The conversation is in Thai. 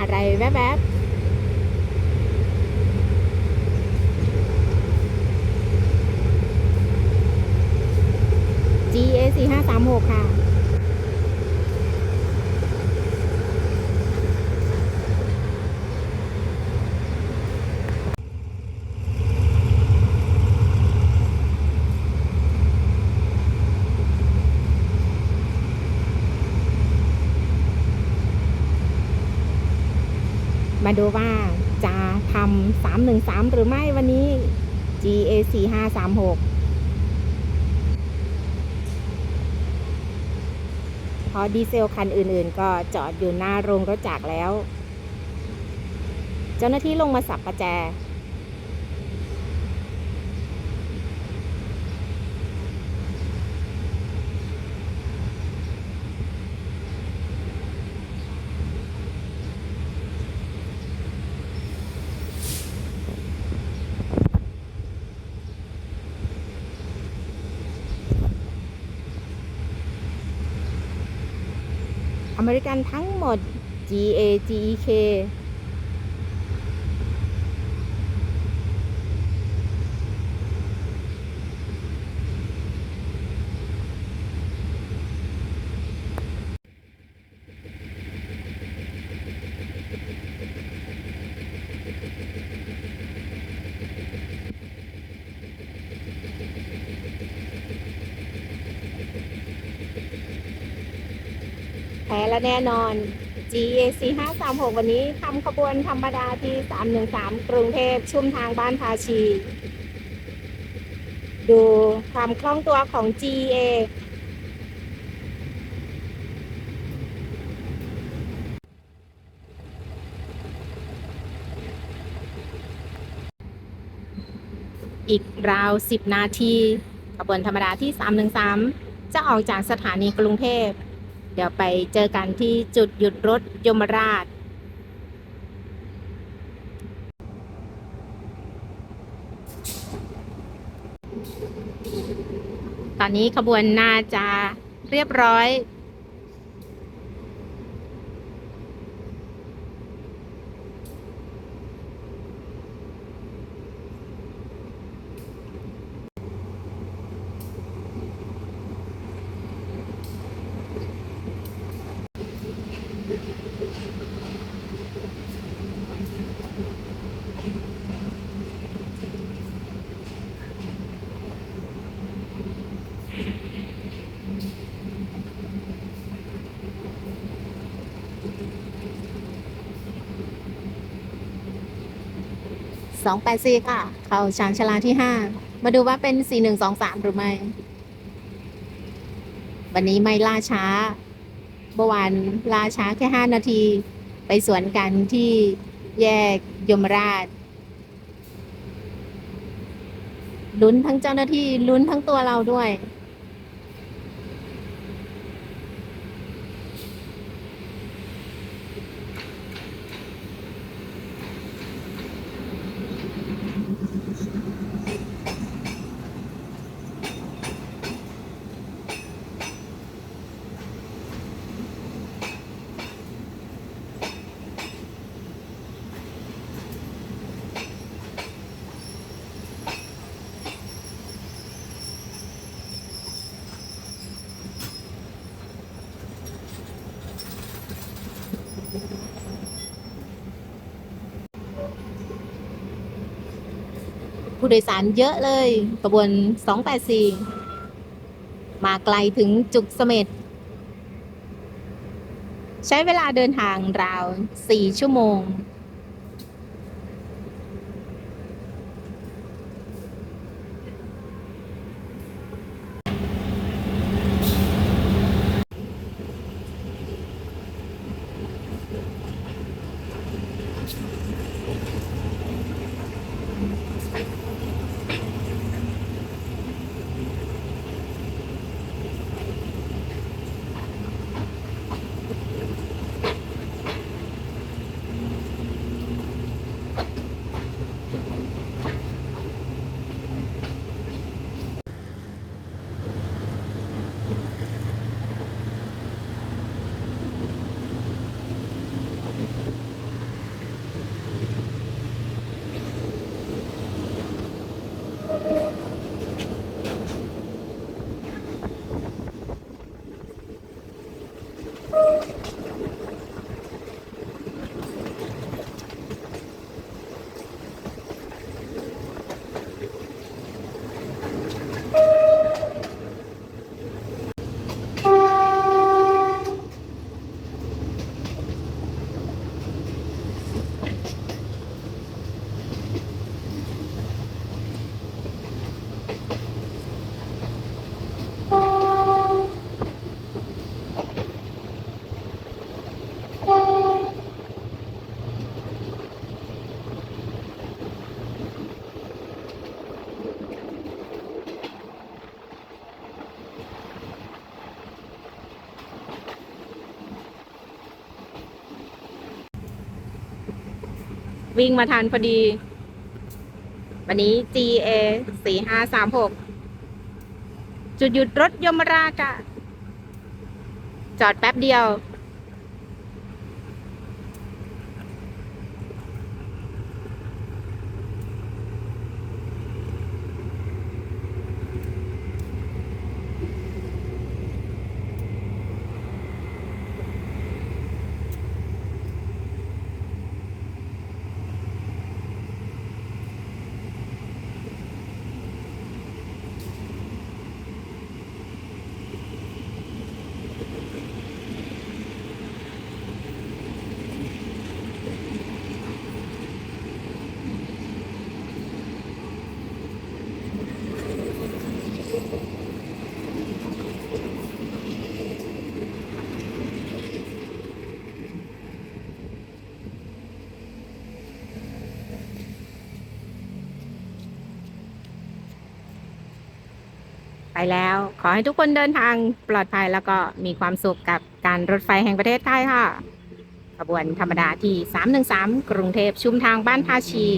อะไรแวบๆ GA 4 5 3 6 ค่ะ มาดูว่าจะทำ313หรือไม่วันนี้ GA 4 5 3 6เพราะดีเซลคันอื่นๆ ก็จอดอยู่หน้าโรงรถจักรแล้ว เจ้าหน้าที่ลงมาสับประแจ อเมริกันทั้งหมด GA GEK พ้และแน่นอน GAC 536 วันนี้ทำขบวนธรรมดาที่ 313 กรุงเทพชุ่มทางบ้านภาชี ดูความคล่องตัวของ GA อีกราว 10 นาทีขบวนธรรมดาที่ 313 จะออกจากสถานีกรุงเทพ เดี๋ยวไปเจอกันที่จุดหยุดรถยมราช ตอนนี้ขบวนน่าจะเรียบร้อย สองแปดสี่ค่ะ เข้าชานชาลาที่ห้ามาดูว่าเป็นสี่หนึ่งสองสามหรือไม่ วันนี้ไม่ล่าช้าเมื่อวานล่าช้าแค่ห้านาที ไปสวนกันที่แยกยมราชลุ้นทั้งเจ้าหน้าที่ลุ้นทั้งตัวเราด้วย ผู้โดยสารเยอะเลยขบวน 284 มาไกลถึงจุกเสม็ดใช้เวลาเดินทางราว 4 ชั่วโมง วิ่งมาทันพอดี วันนี้ GA สี่ห้าสามหกจุดหยุดรถยมราชอะจอดแป๊บเดียว แล้ว ขอให้ทุกคนเดินทางปลอดภัยแล้วก็มีความสุขกับการรถไฟแห่งประเทศไทยค่ะ ขบวนธรรมดาที่ 313 กรุงเทพชุมทางบ้านภาชี